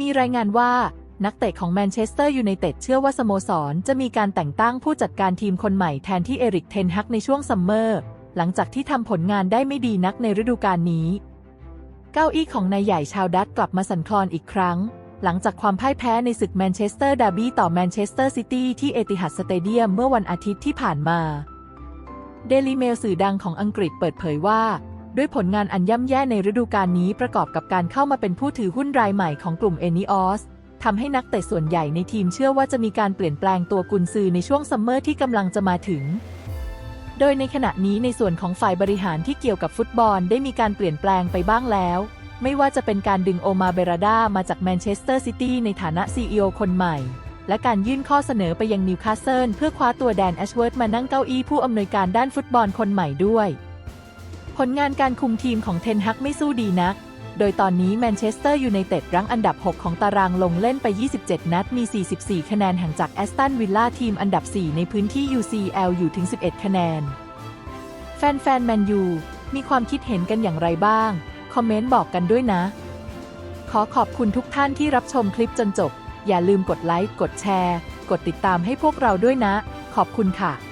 มีรายงานว่านักเตะของแมนเชสเตอร์ยูไนเต็ดเชื่อว่าสโมสรจะมีการแต่งตั้งผู้จัดการทีมคนใหม่แทนที่เอริกเทนฮักในช่วงซัมเมอร์ หลังจากที่ทำผลงานได้ไม่ดีนักในฤดูกาลนี้ เก้าอี้ของนายใหญ่ชาวดัตกลับมาสั่นคลอนอีกครั้ง หลังจากความพ่ายแพ้ในศึกแมนเชสเตอร์ดาร์บี้ต่อแมนเชสเตอร์ซิตี้ที่เอติฮัดสเตเดียมเมื่อวันอาทิตย์ที่ผ่านมาเดลีเมลสื่อดังของอังกฤษเปิดเผยว่า ด้วยผลงานอันย่ำแย่ในฤดูกาลนี้ประกอบกับการเข้ามาเป็นผู้ถือหุ้นรายใหม่ของกลุ่มเอนิออสทำให้นักเตะส่วนใหญ่ในทีมเชื่อว่าจะมีการเปลี่ยนแปลงตัวกุนซือในช่วงซัมเมอร์ที่กำลังจะมาถึง โดยในขณะนี้ในส่วนของฝ่ายบริหารที่เกี่ยวกับฟุตบอลได้มีการเปลี่ยนแปลงไปบ้างแล้ว ไม่ว่าจะเป็นการดึงโอมาเบราดามาจากแมนเชสเตอร์ซิตี้ในฐานะ CEO คนใหม่ และการยื่นข้อเสนอไปยังนิวคาสเซิลเพื่อคว้าตัวแดนแอชเวิร์ธมานั่งเก้าอี้ผู้อำนวยการด้านฟุตบอลคนใหม่ด้วย ผลงานการคุมทีมของเทนฮักไม่สู้ดีนัก โดยตอนนี้แมนเชสเตอร์ยูไนเต็ดรั้งอันดับ 6 ของตารางลงเล่นไป 27 นัด มี 44 คะแนนห่างจากแอสตันวิลล่าทีมอันดับ 4 ในพื้นที่ UCL อยู่ถึง 11 คะแนน แฟนๆแมนยูมีความคิดเห็นกันอย่างไรบ้าง คอมเมนต์บอกกันด้วยนะ ขอขอบคุณทุกท่านที่รับชมคลิปจนจบ อย่าลืมกดไลค์ กดแชร์ กดติดตามให้พวกเราด้วยนะ ขอบคุณค่ะ